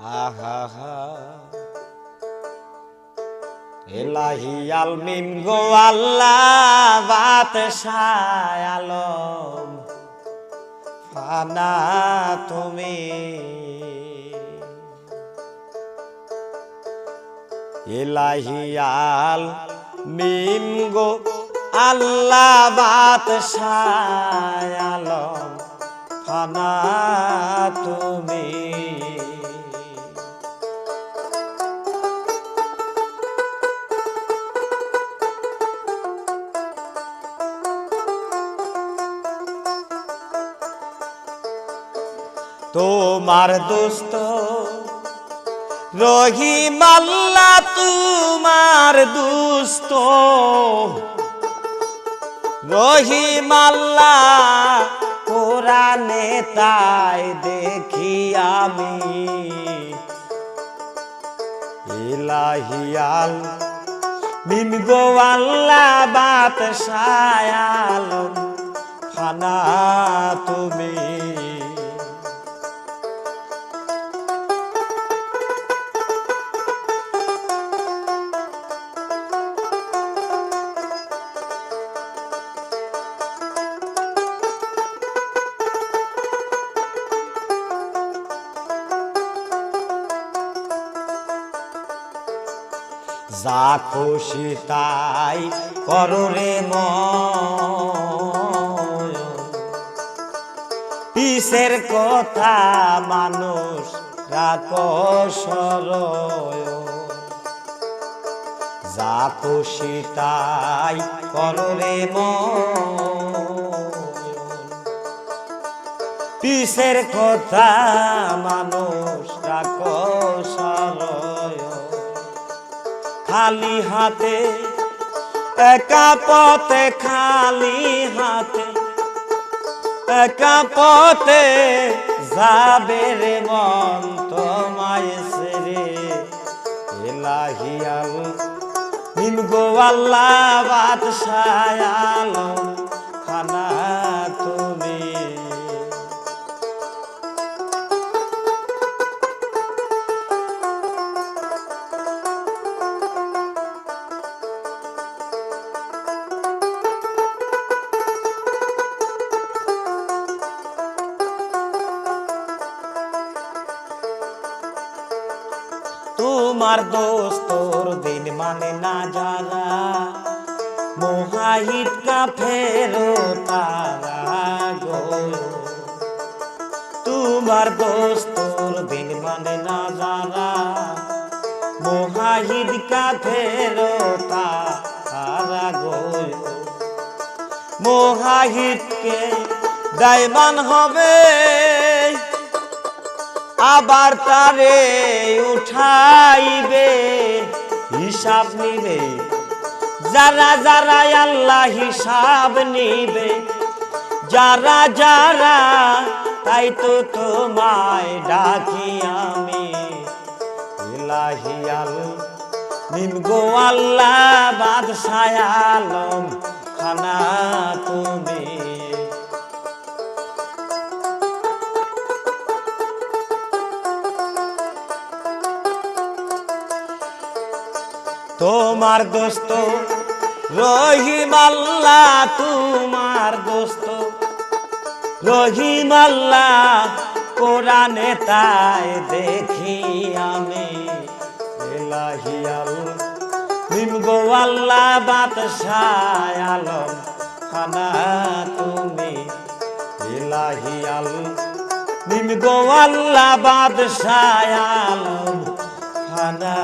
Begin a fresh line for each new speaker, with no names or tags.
আহা এলাহি আলমিন গো আল্লাহ বাত ফানা তুমি। এলাহি আল মিম গো আল্লাহ বাত আলম। ফানা তুমি। তোমার দোস্ত রহিম আল্লাহ তোমার দুস্ত রহিম আল্লাহ কোরআনে তাই দেখি আমি। ইলাহিয়াল মিম গো আল্লাহ বাত সায়ালম ফানা তুমি। যা খুশি তাই করো রে। পিসের কথা মানুষ রাখো সরয় যা খুশি তাই করো রে। পিসের কথা মানুষ রাখো সরয় খালি হাতে, একা পথে খালি হাতে, একা পথে যাবে রে মন তোমায় সেরে। এলাহিয়াল নিম গো আল্লাহ আলম। তোমার দোস্তর দিন মানে না যারা মোহাহিদ কা ফেরো তারা গো। তোমার দোস্তর দিন মানে না যারা মোহাহিদ কা ফেরো তারা গো। মোহাহিদকে দায়মান হবে। আবার তারে উঠাইবে, হিসাব নিবে। যারা যারা আল্লাহ হিসাব নিবে, যারা যারা, তাই তো তোমায় ডাকি আমি। ইলাহিয়াল নিম গো আল্লাহ, বাদশাহ আলম, খানা তুমি। তোমার দোস্ত রহিম আল্লাহ তোমার দোস্ত। রহিম আল্লাহ কোরআনে তাই দেখি আমি। এলাহিয়াল নিম গো আল্লাহ আলম, খানা তুমি। এলাহিয়াল নিম গো আল্লাহ বাদশাহ আলম, খানা